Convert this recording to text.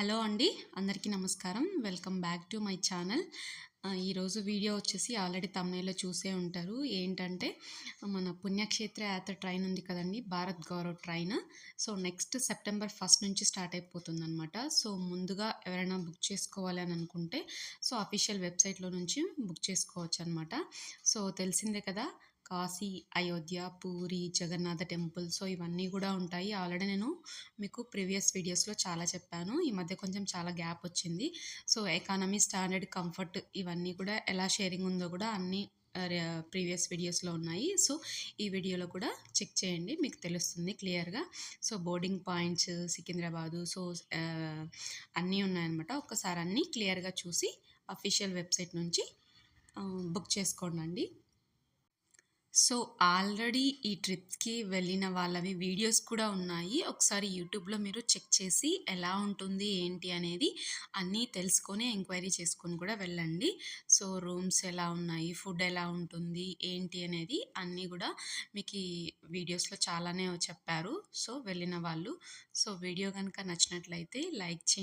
Hello అండి అందరికీ నమస్కారం. Welcome back to my channel. ఈరోజు వీడియో వచ్చేసి ఆల్రెడీ తమిళలో చూసే ఉంటారు. ఏంటంటే మన పుణ్యక్షేత్ర యాత్ర ట్రైన్ ఉంది కదండి Bharat Gaurav train. So next September first నుంచి స్టార్ట్ అయిపోతుంది అనమాట సో ముందుగా ఎవరైనా బుక్ చేసుకోవాలి అని అనుకుంటే సో అఫీషియల్ వెబ్సైట్లో నుంచి బుక్ చేసుకోవచ్చు అనమాట సో తెలిసిందే కదా కాశీ అయోధ్య పూరి జగన్నాథ టెంపుల్ సో ఇవన్నీ కూడా ఉంటాయి. ఆల్రెడీ నేను మీకు ప్రీవియస్ వీడియోస్లో చాలా చెప్పాను. ఈ మధ్య కొంచెం చాలా గ్యాప్ వచ్చింది. సో ఎకానమీ స్టాండర్డ్ కంఫర్ట్ ఇవన్నీ కూడా ఎలా షేరింగ్ ఉందో కూడా అన్నీ ప్రీవియస్ వీడియోస్లో ఉన్నాయి. సో ఈ వీడియోలో కూడా చెక్ చేయండి. మీకు తెలుస్తుంది క్లియర్గా. So boarding points Secunderabad so అన్నీ ఉన్నాయన్నమాట. ఒక్కసారి అన్నీ క్లియర్గా చూసి అఫీషియల్ వెబ్సైట్ నుంచి బుక్ చేసుకోండి సో ఆల్రెడీ ఈ ట్రిప్స్కి వెళ్ళిన వాళ్ళవి వీడియోస్ కూడా ఉన్నాయి. ఒకసారి యూట్యూబ్లో మీరు చెక్ చేసి ఎలా ఉంటుంది ఏంటి అనేది అన్నీ తెలుసుకొని ఎంక్వైరీ చేసుకొని కూడా వెళ్ళండి. సో రూమ్స్ ఎలా ఉన్నాయి ఫుడ్ ఎలా ఉంటుంది ఏంటి అనేది అన్నీ కూడా మీకు ఈ వీడియోస్లో చాలానే చెప్పారు. సో వెళ్ళిన వాళ్ళు సో వీడియో కనుక నచ్చినట్లయితే లైక్ చేయండి.